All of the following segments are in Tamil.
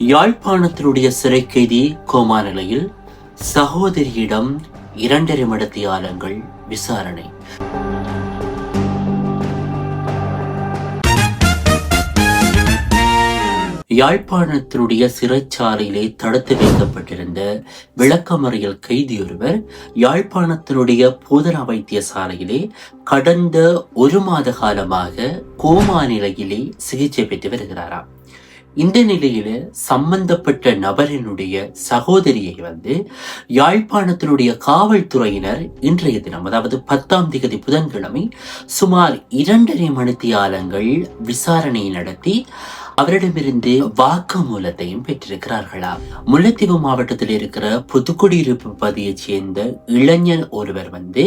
யாழ்ப்பாணத்தினுடைய சிறை கைதி கோமா நிலையில் சகோதரியிடம் இரண்டரை மடத்தியாலங்கள் விசாரணை. யாழ்ப்பாணத்தினுடைய சிறைச்சாலையிலே தடுத்து வைக்கப்பட்டிருந்த விளக்கமறியல் கைதியொருவர் யாழ்ப்பாணத்தினுடைய போதனா வைத்தியசாலையிலே கடந்த ஒரு மாத காலமாக கோமா நிலையிலே சிகிச்சை பெற்று வருகிறாராம். இந்த நிலையில சம்பந்தப்பட்ட நபரினுடைய சகோதரியை வந்து யாழ்ப்பாணத்தினுடைய காவல்துறையினர் இன்றைய தினம் அதாவது பத்தாம் திகதி புதன்கிழமை சுமார் இரண்டரை மணித்தியாலங்கள் விசாரணை நடத்தி அவரிடமிருந்து வாக்குமூலத்தையும் பெற்றிருக்கிறார்களாம் முல்லைத்தீவு மாவட்டத்தில் இருக்கிற புதுக்குடியிருப்பு பகுதியைச் சேர்ந்த இளைஞர் ஒருவர் வந்து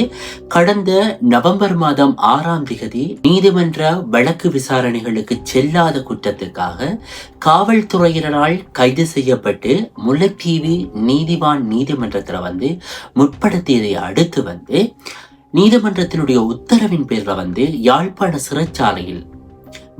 கடந்த நவம்பர் மாதம் ஆறாம் திகதி நீதிமன்ற வழக்கு விசாரணைகளுக்கு செல்லாத குற்றத்துக்காக காவல்துறையினரால் கைது செய்யப்பட்டு முல்லைத்தீவு நீதிவான் நீதிமன்றத்தில் வந்து முற்படுத்தியதை அடுத்து வந்து நீதிமன்றத்தினுடைய உத்தரவின் பேரில் வந்து யாழ்ப்பாண சிறைச்சாலையில்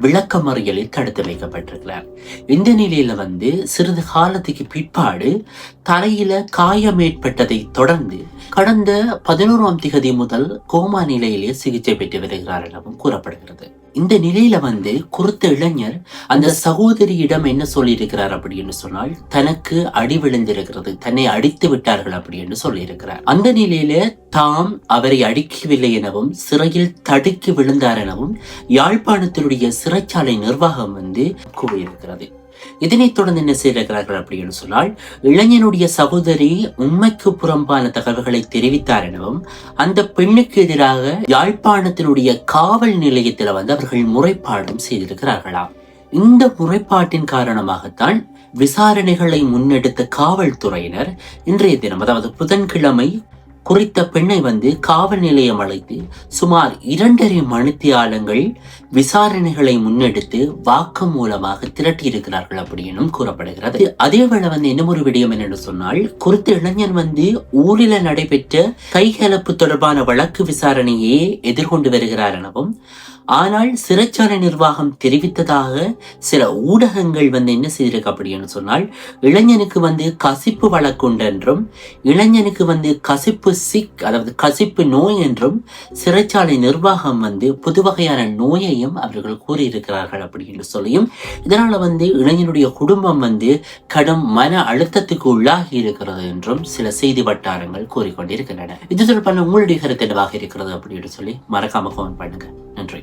விளக்கமறியலில் தடுத்து வைக்கப்பட்டிருக்கிறார். இந்த நிலையில வந்து சிறிது காலத்துக்கு பிற்பாடு தலையில காயம் ஏற்பட்டதை தொடர்ந்து கடந்த பதினோராம் திகதி முதல் கோமா நிலையிலே சிகிச்சை பெற்று வருகிறார் எனவும் கூறப்படுகிறது. இந்த நிலையில வந்து குறித்த இளைஞர் அந்த சகோதரியிடம் என்ன சொல்லியிருக்கிறார் அப்படின்னு சொன்னால் தனக்கு அடி விழுந்திருக்கிறது தன்னை அடித்து விட்டார்கள் அப்படின்னு சொல்லியிருக்கிறார். அந்த நிலையில தாம் அவரை அடிக்கவில்லை எனவும் சிறையில் தடுக்கி விழுந்தார் எனவும் யாழ்ப்பாணத்தினுடைய சிறைச்சாலை நிர்வாகம் வந்து கூறியிருக்கிறது. இதனைத் தொடர்ந்து என்ன செய்திருக்கிறார்கள் அப்படின்னு சொன்னால் இளைஞனுடைய சகோதரி உண்மைக்கு புறம்பான தகவல்களை தெரிவித்தார் எனவும் அந்த பெண்ணுக்கு எதிராக யாழ்ப்பாணத்தினுடைய காவல் நிலையத்தில் வந்து அவர்கள் முறைப்பாடும் செய்திருக்கிறார்களாம் இந்த முறைப்பாட்டின் காரணமாகத்தான் விசாரணைகளை முன்னெடுத்த காவல்துறையினர் இன்றைய தினம் அதாவது புதன்கிழமை குறித்த பெண்ணை வந்து காவல் நிலையம் அழைத்து சுமார் இரண்டரை மணித்தியாலங்கள் விசாரணைகளை முன்னெடுத்து வாக்கு மூலமாக திரட்டியிருக்கிறார்கள் அப்படின்னும் கூறப்படுகிறது. அதே வேளை வந்து இன்னும் ஒரு விடயம் என்னென்னு சொன்னால் குறித்த இளைஞன் வந்து ஊரில் நடைபெற்ற கைகலப்பு தொடர்பான வழக்கு விசாரணையே எதிர்கொண்டு வருகிறார் எனவும் ஆனால் சிறைச்சாலை நிர்வாகம் தெரிவித்ததாக சில ஊடகங்கள் வந்து என்ன செய்திருக்கு அப்படின்னு சொன்னால் இளைஞனுக்கு வந்து கசிப்பு வழக்குண்டு என்றும் இளைஞனுக்கு வந்து கசிப்பு சிக் அதாவது கசிப்பு நோய் என்றும் சிறைச்சாலை நிர்வாகம் வந்து புது வகையான நோயையும் அவர்கள் கூறியிருக்கிறார்கள் அப்படின்னு சொல்லியும் இதனால வந்து இளைஞனுடைய குடும்பம் வந்து கடும் மன அழுத்தத்துக்கு உள்ளாகி இருக்கிறது என்றும் சில செய்தி வட்டாரங்கள் கூறிக்கொண்டிருக்கின்றன. இது தொடர்பான உங்களுடைய கருத்து என்னவாக இருக்கிறது அப்படின்னு சொல்லி மறக்காம ஃபோன் பண்ணுங்க. நன்றி.